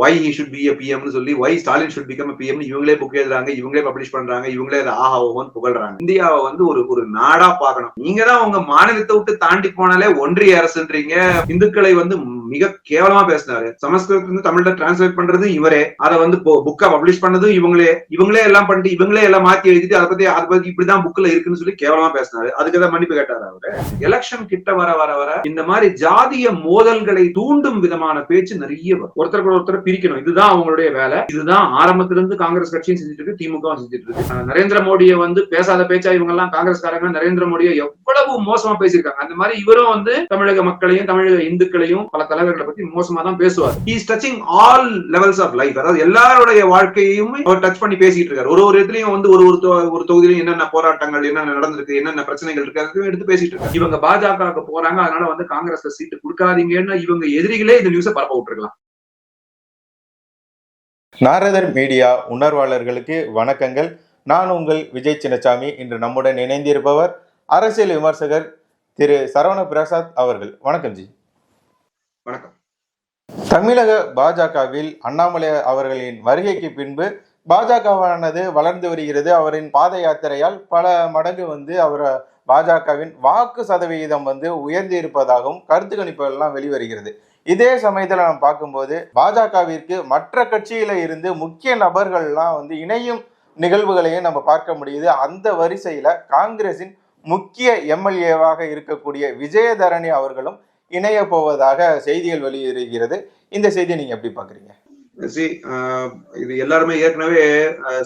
Y he should be பிஎம்னு சொல்லி why Stalin should become PM இவங்களே புக் எழுதுறாங்க இவங்களே பப்ளிஷ் பண்றாங்க இவங்களே அதை ஆஹா ஓஹோன்னு புகழ்றாங்க. இந்தியாவை வந்து ஒரு ஒரு நாடா பார்க்கணும். நீங்க தான் உங்க மாநிலத்தை விட்டு தாண்டி போனாலே ஒன்றிய அரசுன்றீங்க. இந்துக்களை வந்து மிக கேவலமா பேசினாரு. சமஸ்கிருதத்துல தமிழ்ல டிரான்ஸ்லேட் பண்றது இவரே. அதை வந்து புக்கா பப்ளிஷ் பண்ணதும் இவங்களே. இவங்களே எல்லாம் பண்ணிட்டு இவங்களே எல்லாம் மாத்தி எழுதிட்டு அதை பத்தி அதை பத்தி இப்படிதான் புக்ல இருக்குன்னு சொல்லி கேவலமா பேசினாரு. அதுக்கு தான் மன்னிப்பு கேட்டாரு அவரு. எலெக்ஷன் கிட்ட வர வர வர இந்த மாதிரி ஜாதிய மோதல்களை தூண்டும் விதமான பேச்சு நிறைய வரும். ஒருத்தர் கூட ஒருத்தர் பிரிக்கணும். இதுதான் அவங்களுடைய வேலை. இதுதான் ஆரம்பத்திலிருந்து காங்கிரஸ் கட்சியும் செஞ்சுட்டு இருக்கு திமுகவும் செஞ்சுட்டு இருக்கு. நரேந்திர மோடியை வந்து பேசாத பேச்சா இவங்க எல்லாம் காங்கிரஸ்காரங்க நரேந்திர மோடியை எவ்வளவு மோசமா பேசியிருக்காங்க. அந்த மாதிரி இவரும் வந்து தமிழக மக்களையும் தமிழக இந்துக்களையும் பல தலைவர்களை பத்தி மோசமா தான் பேசுவார். Is touching all levels of life அதாவது எல்லாருடைய வாழ்க்கையும் அவர் டச் பண்ணி பேசிட்டு இருக்காரு. ஒரு ஒரு இடத்துலயும் வந்து ஒரு ஒரு ஒரு தொகுதியிலும் என்னென்ன போராட்டங்கள் என்னென்ன நடந்திருக்கு என்னென்ன பிரச்சனைகள் இருக்கு எடுத்து பேசிட்டு இருக்காரு. இவங்க பாஜக போறாங்க அதனால வந்து காங்கிரஸ்ல சீட்டு கொடுக்காதீங்கன்னு இவங்க எதிரிகளே இந்த நியூஸை பரப்ப விட்டுருக்கலாம். நாரதர் மீடியா உணர்வாளர்களுக்கு வணக்கங்கள். நான் உங்கள் விஜய் சின்னசாமி. இன்று நம்முடன் இணைந்திருப்பவர் அரசியல் விமர்சகர் திரு சரவண பிரசாத் அவர்கள். வணக்கம் ஜி. வணக்கம். தமிழக பாஜகவில் அண்ணாமலை அவர்களின் வருகைக்கு பின்பு பாஜகவானது வளர்ந்து வருகிறது. அவரின் பாத யாத்திரையால் பல மடங்கு வந்து அவர் பாஜகவின் வாக்கு சதவிகிதம் வந்து உயர்ந்து இருப்பதாகவும் கருத்து கணிப்புகள்லாம் வெளிவருகிறது. இதே சமயத்தில் நாம் பார்க்கும்போது பாஜகவிற்கு மற்ற கட்சியில இருந்து முக்கிய நபர்கள்லாம் வந்து இணையும் நிகழ்வுகளையும் நம்ம பார்க்க முடியுது. அந்த வரிசையில காங்கிரசின் முக்கிய எம்எல்ஏவாக இருக்கக்கூடிய விஜயதரணி அவர்களும் இணைய போவதாக செய்திகள் வெளியிடுகிறது. இந்த செய்தியை நீங்க எப்படி பாக்குறீங்க இது எல்லாருமே ஏற்கனவே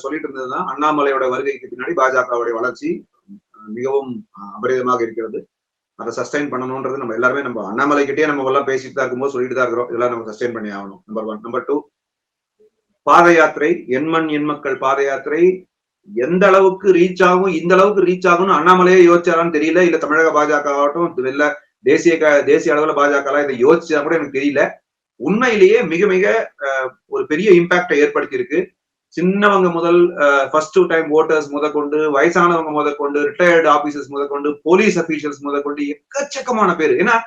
சொல்லிட்டு இருந்ததுதான். அண்ணாமலையோட வருகைக்கு பின்னாடி பாஜகவுடைய வளர்ச்சி மிகவும் அபரிதமாக இருக்கிறது. அதை சஸ்டைன் பண்ணணும்ன்றது நம்ம எல்லாருமே நம்ம அண்ணாமலை கிட்டே நம்ம எல்லாம் பேசிட்டு தான் இருக்கும்போது சொல்லிட்டு தான் இருக்கிறோம். இதெல்லாம் நம்ம சஸ்டைன் பண்ணி ஆகணும். நம்பர் ஒன் நம்பர் டூ பாத யாத்திரை எண்மண் எண்மக்கள் பாத யாத்திரை எந்த அளவுக்கு ரீச் ஆகும் இந்த அளவுக்கு ரீச் ஆகும்னு அண்ணாமலையே யோசிச்சாரான்னு தெரியல. இல்ல தமிழக பாஜக ஆகட்டும் இல்ல தேசிய க- தேசிய அளவுல பாஜக இதை யோசிச்சா கூட எனக்கு தெரியல. உண்மையிலேயே மிக மிக ஒரு பெரிய இம்பாக்டை ஏற்படுத்தி இருக்கு சின்னவங்க முதல் ஃபர்ஸ்ட் டைம் ஓட்டர்ஸ் முதற்கொண்டு வயசானவங்க முதற்கொண்டு ரிட்டையர்டு ஆபீசர்ஸ் முதற்கொண்டு போலீஸ் அபிஷியல்ஸ் முதற்கொண்டு எக்கச்சக்கமான பேர். ஏன்னா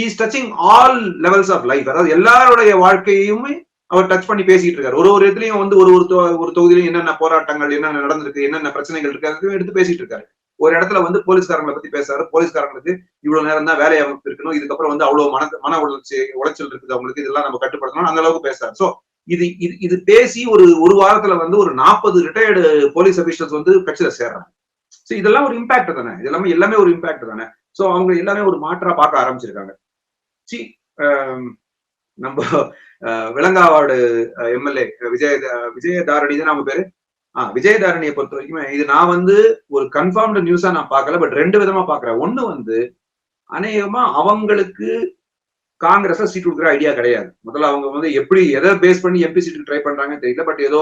he's touching all levels of life அதாவது எல்லாருடைய வாழ்க்கையுமே அவர் டச் பண்ணி பேசிட்டு இருக்காரு. ஒரு ஒரு இடத்துலயும் வந்து ஒரு ஒரு ஒரு தொகுதியிலும் என்னென்ன போராட்டங்கள் என்னென்ன நடந்திருக்கு என்னென்ன பிரச்சனைகள் இருக்கு அதுக்கும் எடுத்து பேசிட்டு இருக்காரு. ஒரு இடத்துல வந்து போலீஸ்காரங்களை பத்தி பேசுறாரு. போலீஸ்காரங்களுக்கு இவ்வளவு நேரம் தான் வேலை அமைப்பு இருக்கணும் இதுக்கப்புறம் வந்து அவ்வளவு மன மன உளைச்சி உளைச்சல் இருக்குது அவங்களுக்கு. இதெல்லாம் நம்ம கட்டுப்படுத்தணும் அந்த அளவுக்கு பேசுறாரு. சோ இது இது இது பேசி ஒரு ஒரு வாரத்துல வந்து ஒரு நாற்பது ரிட்டையர்டு போலீஸ் அபிஷியல்ஸ் வந்து கட்சியில சேர்றாங்க. சோ இதெல்லாம் ஒரு இம்பாக்ட் தானே? இதெல்லாமே எல்லாமே ஒரு இம்பாக்ட் தானே? சோ அவங்க எல்லாமே ஒரு மாற்றா பார்க்க ஆரம்பிச்சிருக்காங்க. சி um, நம்ம uh, அஹ், விலங்காவாடு எம்எல்ஏ uh, விஜய விஜயதாரணி தான் நம்ம பேரு. ஆஹ் விஜயதாரணியை பொறுத்த வரைக்குமே இது நான் வந்து ஒரு கன்ஃபார்ம்டு நியூஸா நான் பார்க்கல பட் ரெண்டு விதமா பாக்குறேன் ஒண்ணு வந்து அநேகமா அவங்களுக்கு காங்கிரஸ்ல சீட் கொடுக்குற ஐடியா கிடையாது. முதல்ல அவங்க வந்து எப்படி எதை பேஸ் பண்ணி எம்பி சீட்டுக்கு ட்ரை பண்றாங்கன்னு தெரியல பட் ஏதோ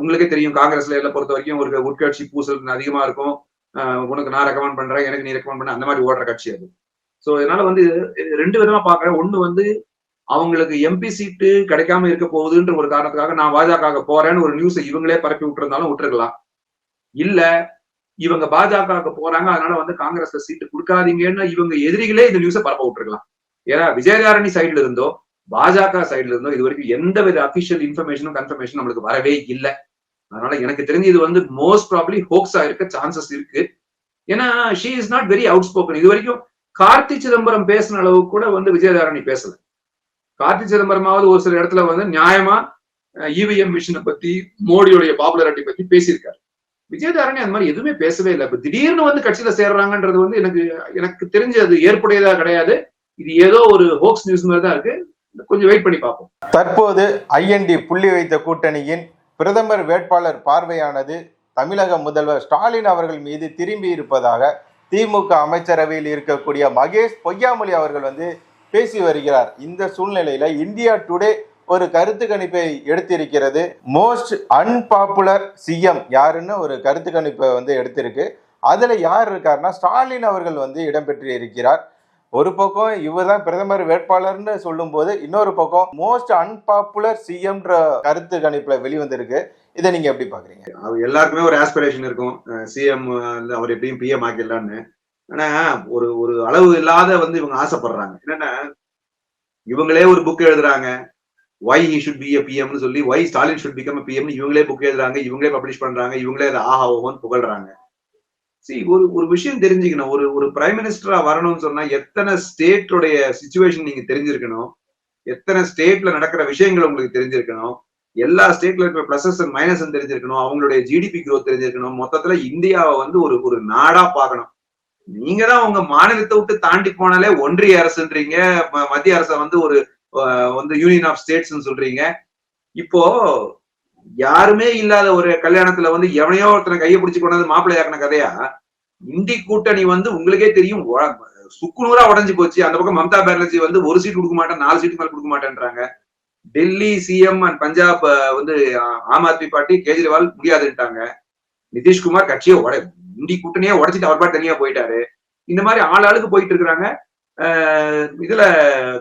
உங்களுக்கே தெரியும் காங்கிரஸ்ல எல்லாம் பொறுத்த வரைக்கும் ஒரு உட்கட்சி பூசல் அதிகமா இருக்கும். உனக்கு நான் ரெக்கமெண்ட் பண்றேன் எனக்கு நீ ரெக்கமெண்ட் பண்ண அந்த மாதிரி ஓடுற கட்சி அது. ஸோ இதனால வந்து இது ரெண்டு விதமா பாக்குறேன் ஒண்ணு வந்து அவங்களுக்கு எம்பி சீட்டு கிடைக்காம இருக்க போகுதுன்ற ஒரு காரணத்துக்காக நான் பாஜக போறேன்னு ஒரு நியூஸ் இவங்களே பரப்பி விட்டுருந்தாலும் விட்டுருக்கலாம். இல்ல இவங்க பாஜக போறாங்க அதனால வந்து காங்கிரஸ்ல சீட்டு கொடுக்காதீங்கன்னு இவங்க எதிரிகளே இந்த நியூஸை பரப்ப விட்டுருக்கலாம். ஏன்னா விஜயதாரணி சைடுல இருந்தோ பாஜக சைடுல இருந்தோ இது வரைக்கும் எந்த வித அபிஷியல் இன்ஃபர்மேஷனும் கன்ஃபர்மேஷன் நம்மளுக்கு வரவே இல்லை. அதனால எனக்கு தெரிஞ்சு இது வந்து மோஸ்ட் ப்ராப்ளி ஹோக்ஸா இருக்க சான்சஸ் இருக்கு. ஏன்னா she is not very outspoken இது வரைக்கும் கார்த்தி சிதம்பரம் பேசின அளவு கூட வந்து விஜயதாரணி பேசல. கார்த்தி சிதம்பரமாவது ஒரு சில இடத்துல வந்து நியாயமா இவிஎம் மிஷினை பத்தி மோடியோடைய பாப்புலாரிட்டி பத்தி பேசியிருக்காரு. விஜயதாரணி அந்த மாதிரி எதுவுமே பேசவே இல்லை. இப்ப திடீர்னு வந்து கட்சியில சேர்றாங்கன்றது வந்து எனக்கு எனக்கு தெரிஞ்சு அது ஏற்புடையதா கிடையாது. இது ஏதோ ஒரு ஹோக்ஸ் நியூஸ் மாதிரி தான் இருக்கு. கொஞ்சம் வெயிட் பண்ணி பார்ப்போம். தற்போது ஐஎன்டி புள்ளி வைத்த கூட்டணியின் பிரதமர் வேட்பாளர் பார்வையானது தமிழக முதல்வர் ஸ்டாலின் அவர்கள் மீது திரும்பி இருப்பதாக திமுக அமைச்சரவையில் இருக்கக்கூடிய மகேஷ் பொய்யாமொழி அவர்கள் வந்து பேசி வருகிறார். இந்த சூழ்நிலையில இந்தியா டுடே ஒரு கருத்து கணிப்பை எடுத்திருக்கிறது. மோஸ்ட் அன்பாப்புலர் சிஎம் யாருன்னு ஒரு கருத்து கணிப்பை வந்து எடுத்திருக்கு. அதுல யார் இருக்காருன்னா ஸ்டாலின் அவர்கள் வந்து இடம்பெற்று இருக்கிறார். ஒரு பக்கம் இவர் தான் பிரதமர் வேட்பாளர்னு சொல்லும்போது இன்னொரு பக்கம் மோஸ்ட் அன்பாப்புலர் சிஎம்ன்ற கருத்து கணிப்புல வெளிவந்திருக்கு. இதை நீங்க எப்படி பாக்குறீங்க? எல்லாருக்குமே ஒரு ஆஸ்பிரேஷன் இருக்கும். சிஎம் அவர் எப்படியும் பிஎம் ஆக்கிடலான்னு ஆனா ஒரு ஒரு அளவு இல்லாத வந்து இவங்க ஆசைப்படுறாங்க. என்னன்னா இவங்களே ஒரு புக் எழுதுறாங்க. Why he should be a பிஎம்னு சொல்லி why Stalin should become PM இவங்களே புக் எழுதுறாங்க இவங்களே பப்ளிஷ் பண்றாங்க இவங்களே அதை ஆஹா ஓஹோன்னு புகழ்றாங்க. சி ஒரு ஒரு விஷயம் தெரிஞ்சுக்கணும். ஒரு ஒரு பிரைம் மினிஸ்டரா வரணும்னு சொன்னா எத்தனை ஸ்டேட்டோடைய சுச்சுவேஷன் நீங்க தெரிஞ்சிருக்கணும்? எத்தனை ஸ்டேட்ல நடக்கிற விஷயங்கள் உங்களுக்கு தெரிஞ்சிருக்கணும்? எல்லா ஸ்டேட்ல இருக்கிற பிளஸஸ் அண்ட் மைனஸ் தெரிஞ்சிருக்கணும். அவங்களுடைய ஜிடிபி க்ரோத் தெரிஞ்சிருக்கணும். மொத்தத்துல இந்தியாவை வந்து ஒரு ஒரு நாடா பார்க்கணும். நீங்க தான் உங்க மாநிலத்தை விட்டு தாண்டி போனாலே ஒன்றிய அரசுன்றீங்க மத்திய அரச வந்து ஒரு வந்து யூனியன் ஆஃப் ஸ்டேட்ஸ் சொல்றீங்க. இப்போ யாருமே இல்லாத ஒரு கல்யாணத்துல வந்து எவனையோ ஒருத்தனை கையை பிடிச்சு கொண்டாந்து மாப்பிள்ளையாக்கின கதையா இந்தி கூட்டணி வந்து உங்களுக்கே தெரியும் சுக்குநூறா உடஞ்சு போச்சு. அந்த பக்கம் மம்தா பானர்ஜி வந்து ஒரு சீட் கொடுக்க மாட்டேன் நாலு சீட் மேல கொடுக்க மாட்டேன்றாங்க. டெல்லி சிஎம் அண்ட் பஞ்சாப் வந்து ஆம் ஆத்மி பார்ட்டி கேஜ்ரிவால் முடியாதுன்ட்டாங்க. நிதிஷ்குமார் கட்சியை உடை இந்தி கூட்டணியே உடச்சிட்டு அவர் பாட்டு தனியா போயிட்டாரு. இந்த மாதிரி ஆள் ஆளுக்கு போயிட்டு இருக்கிறாங்க. இதுல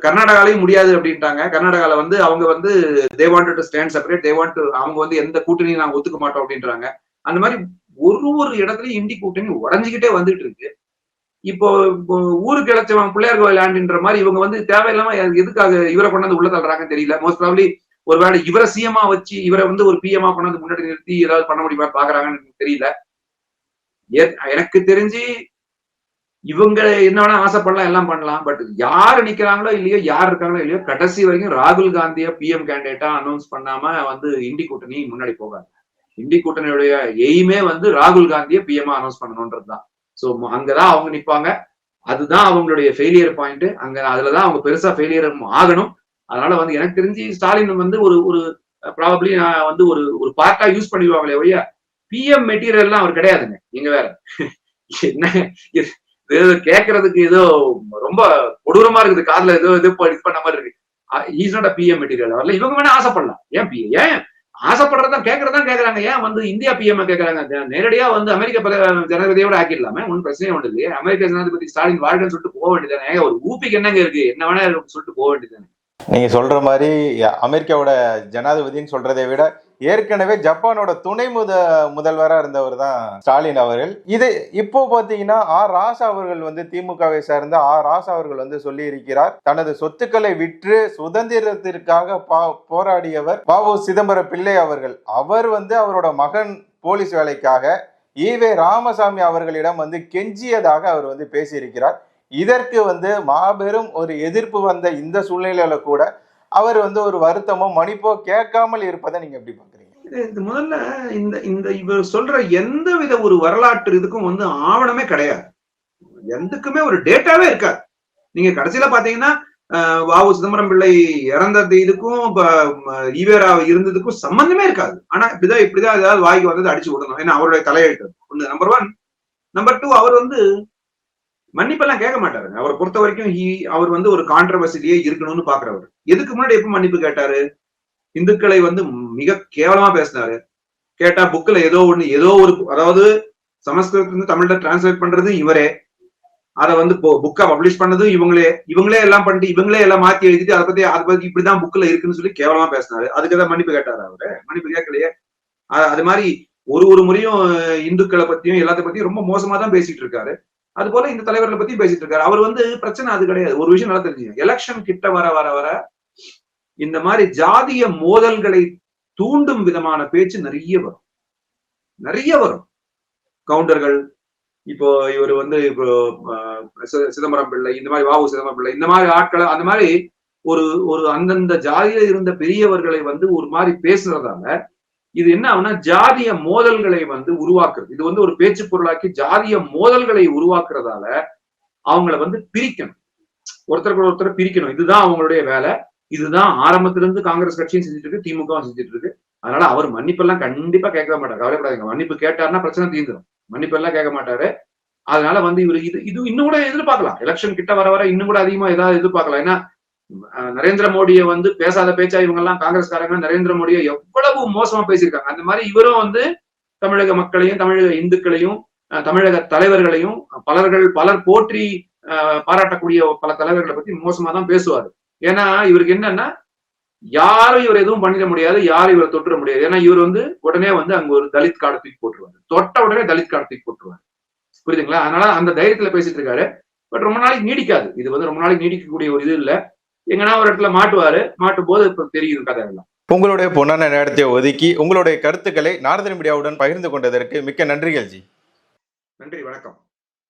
கர்நாடகாலையும் முடியாது அப்படின்ட்டாங்க. கர்நாடகால வந்து அவங்க வந்து they want to stand separate they want அவங்க வந்து எந்த கூட்டணியும் நாங்க ஒத்துக்க மாட்டோம் அப்படின்றாங்க. அந்த மாதிரி ஒரு ஒரு இடத்துலயும் இந்தி கூட்டணி உடஞ்சுக்கிட்டே வந்துட்டு இருக்கு. இப்போ ஊருக்கு இழைச்சவன் பிள்ளையார் கோயில் ஆண்டுன்ற மாதிரி இவங்க வந்து தேவையில்லாம எதுக்காக இவரை கொண்டாந்து உள்ள தள்ளுறாங்கன்னு தெரியல. மோஸ்ட் ப்ராப்ளி ஒருவேளை இவரை சிஎம்மா வச்சு இவரை வந்து ஒரு பிஎம்மா கொண்டாந்து முன்னாடி நிறுத்தி ஏதாவது பண்ண முடியுமா பாக்குறாங்கன்னு எனக்கு தெரியல. எனக்கு தெரிஞ்சு இவங்க என்ன வேணா ஆசைப்படலாம் எல்லாம் பண்ணலாம். பட் யார் நிக்கிறாங்களோ இல்லையோ யார் இருக்காங்களோ இல்லையோ கடைசி வரைக்கும் ராகுல் காந்திய பிஎம் கேண்டிடேட்டா அனௌன்ஸ் பண்ணாம வந்து இண்டி கூட்டணி முன்னாடி போகாது. இண்டி கூட்டணியுடைய எய்மே வந்து ராகுல் காந்திய பிஎம் அனௌன்ஸ் பண்ணணும்ன்றதுதான் சோ அங்கதான் அவங்க நிப்பாங்க. அதுதான் அவங்களுடைய ஃபெயிலியர் பாயிண்ட் அங்க அதுலதான் அவங்க பெருசா ஃபெயிலியர் ஆகணும். அதனால வந்து எனக்கு தெரிஞ்சு ஸ்டாலின் வந்து ஒரு ஒரு ப்ராபப்ளி வந்து ஒரு ஒரு பார்ட்டா யூஸ் பண்ணிடுவாங்களே ஒழிய பிஎம் மெட்டீரியல்லாம் அவர் கிடையாதுங்க. நீங்க வேற. என்ன? இது ஏதோ கேட்கறதுக்கு ஏதோ ரொம்ப கொடூரமா இருக்குது. காதுல ஏதோ இது இது பண்ண மாதிரி இருக்கு. Is not a PM material வரல இவங்க வேணா ஆசைப்படலாம். ஏன் பி ஏன்? ஆசைப்படுறதா கேட்கறதா கேட்கறாங்க ஏன் வந்து இந்தியா பிஎம் கேட்கறாங்க நேரடியா வந்து அமெரிக்க ஜனாதிபதியோட ஆக்கிடலாமே? ஒன்றும் பிரச்சனையே ஒன்று இல்லையே. அமெரிக்க ஜனாதிபதி ஸ்டாலின் வாழ்க்கைன்னு சொல்லிட்டு போக வேண்டியதானே ஒரு ஊப்பிக்கு என்னங்க இருக்கு? என்ன வேணா சொல்லிட்டு போக வேண்டியதானே நீங்க சொல்ற மாதிரி அமெரிக்காவோட ஜனாதிபதின்னு சொல்றதை விட ஏற்கனவே ஜப்பானோட துணை முத முதல்வராக இருந்தவர் தான் ஸ்டாலின் அவர்கள். இது இப்போ பார்த்தீங்கன்னா ஆர் ராசா அவர்கள் வந்து திமுகவை சேர்ந்த ஆர் ராசா அவர்கள் வந்து சொல்லி இருக்கிறார் தனது சொத்துக்களை விற்று சுதந்திரத்திற்காக பா- போராடியவர் பாபு சிதம்பரம் பிள்ளை அவர்கள். அவர் வந்து அவரோட மகன் போலீஸ் வேலைக்காக ஈவே ராமசாமி அவர்களிடம் வந்து கெஞ்சியதாக அவர் வந்து பேசியிருக்கிறார். இதற்கு வந்து மாபெரும் ஒரு எதிர்ப்பு வந்த இந்த சூழ்நிலையில கூட அவர் வந்து ஒரு வருத்தமோ மன்னிப்போ கேட்காமல் இருப்பதை நீங்க எப்படி பாக்குறீங்க இது இது முதல்ல இந்த இந்த இவர் சொல்ற எந்த வித ஒரு வரலாற்று இதுக்கும் வந்து ஆவணமே கிடையாது. எதுக்குமே ஒரு டேட்டாவே இருக்காது. நீங்க கடைசியில பாத்தீங்கன்னா அஹ், வாவு சிதம்பரம் பிள்ளை இறந்தது இதுக்கும் ஈவேரா இருந்ததுக்கும் சம்பந்தமே இருக்காது. ஆனா இப்படிதான் இப்படிதான் ஏதாவது வாய்க்கு வந்தது அடிச்சு விடணும். ஏன்னா அவருடைய தலையெழுத்து. ஒண்ணு நம்பர் ஒன் நம்பர் டூ அவர் வந்து மன்னிப்பெல்லாம் கேட்க மாட்டாருங்க அவரை பொறுத்த வரைக்கும் ஹி அவர் வந்து ஒரு கான்ட்ரவர்சிலேயே இருக்கணும்னு பாக்குறவர். எதுக்கு முன்னாடி எப்ப மன்னிப்பு கேட்டாரு? இந்துக்களை வந்து மிக கேவலமா பேசினாரு. கேட்டா புக்ல ஏதோ ஒண்ணு ஏதோ ஒரு அதாவது சமஸ்கிருதத்துல தமிழ்ல டிரான்ஸ்லேட் பண்றது இவரே. அதை வந்து புக்கா பப்ளிஷ் பண்ணதும் இவங்களே. இவங்களே எல்லாம் பண்ணிட்டு இவங்களே எல்லாம் மாத்தி எழுதிட்டு அதை பத்தி அதை பத்தி இப்படிதான் புக்ல இருக்குன்னு சொல்லி கேவலமா பேசினாரு. அதுக்கு தான் மன்னிப்பு கேட்டாரு அவரு? மன்னிப்பு கேட்கலையே. அது மாதிரி ஒரு ஒரு முறையும் இந்துக்களை பத்தியும் எல்லாத்த பத்தியும் ரொம்ப மோசமா தான் பேசிட்டு இருக்காரு. அது போல இந்த தலைவர்களை பத்தி பேசிட்டு இருக்காரு. அவர் வந்து பிரச்சனை அது கிடையாது. ஒரு விஷயம் நல்லா தெரிஞ்சுங்க. எலெக்ஷன் கிட்ட வர வர வர இந்த மாதிரி ஜாதிய மோதல்களை தூண்டும் விதமான பேச்சு நிறைய வரும். நிறைய வரும். கவுண்டர்கள் இப்போ இவர் வந்து இப்போ சிதம்பரம் பிள்ளை இந்த மாதிரி வாவு சிதம்பரம் பிள்ளை இந்த மாதிரி ஆட்களை அந்த மாதிரி ஒரு ஒரு அந்தந்த ஜாதியில இருந்த பெரியவர்களை வந்து ஒரு மாதிரி பேசுறதால இது என்ன ஆகுனா ஜாதிய மோதல்களை வந்து உருவாக்குறது. இது வந்து ஒரு பேச்சு பொருளாக்கி ஜாதிய மோதல்களை உருவாக்குறதால அவங்கள வந்து பிரிக்கணும். ஒருத்தருக்கு ஒருத்தர் பிரிக்கணும். இதுதான் அவங்களுடைய வேலை. இதுதான் ஆரம்பத்துல இருந்து காங்கிரஸ் கட்சியும் செஞ்சுட்டு இருக்கு திமுகவும் செஞ்சுட்டு இருக்கு. அதனால அவர் மன்னிப்பெல்லாம் கண்டிப்பா கேட்க மாட்டார். கவலைப்படாதீங்க. மன்னிப்பு கேட்டாருன்னா பிரச்சனை தீர்ந்துடும் மன்னிப்பெல்லாம் கேட்க மாட்டாரு. அதனால வந்து இவர் இது இது இன்னும் கூட எதிர்பார்க்கலாம். எலெக்ஷன் கிட்ட வர வர இன்னும் கூட அதிகமா ஏதாவது எதிர்பார்க்கலாம். ஏன்னா நரேந்திர மோடியை வந்து பேசாத பேச்சா இவங்க எல்லாம் காங்கிரஸ்காரங்க நரேந்திர மோடியை எவ்வளவு மோசமா பேசியிருக்காங்க. அந்த மாதிரி இவரும் வந்து தமிழக மக்களையும் தமிழக இந்துக்களையும் அஹ், தமிழக தலைவர்களையும் பலர்கள் பலர் போற்றி பாராட்டக்கூடிய பல தலைவர்களை பத்தி மோசமா தான் பேசுவாரு. ஏன்னா இவருக்கு என்னன்னா யாரும் இவர் எதுவும் பண்ணிட முடியாது யாரும் இவரை தொட்டுற முடியாது. ஏன்னா இவர் வந்து உடனே வந்து அங்க ஒரு தலித் கார்டு தூக்கி போட்டுருவாரு. தொட்ட உடனே தலித் கார்டு தூக்கி போட்டுருவாரு. புரியுதுங்களா? அதனால அந்த தைரியத்துல பேசிட்டு இருக்காரு. பட் ரொம்ப நாளைக்கு நீடிக்காது. இது வந்து ரொம்ப நாளைக்கு நீடிக்கக்கூடிய ஒரு இது இல்லை. எங்கன்னா ஒரு இடத்துல மாட்டுவாரு மாட்டும் போது இப்ப தெரியும் கதை எல்லாம் உங்களுடைய பொன்னான நேரத்தை ஒதுக்கி உங்களுடைய கருத்துக்களை நாரதன் மீடியாவுடன் பகிர்ந்து கொண்டதற்கு மிக்க நன்றிகள் ஜி நன்றி வணக்கம்.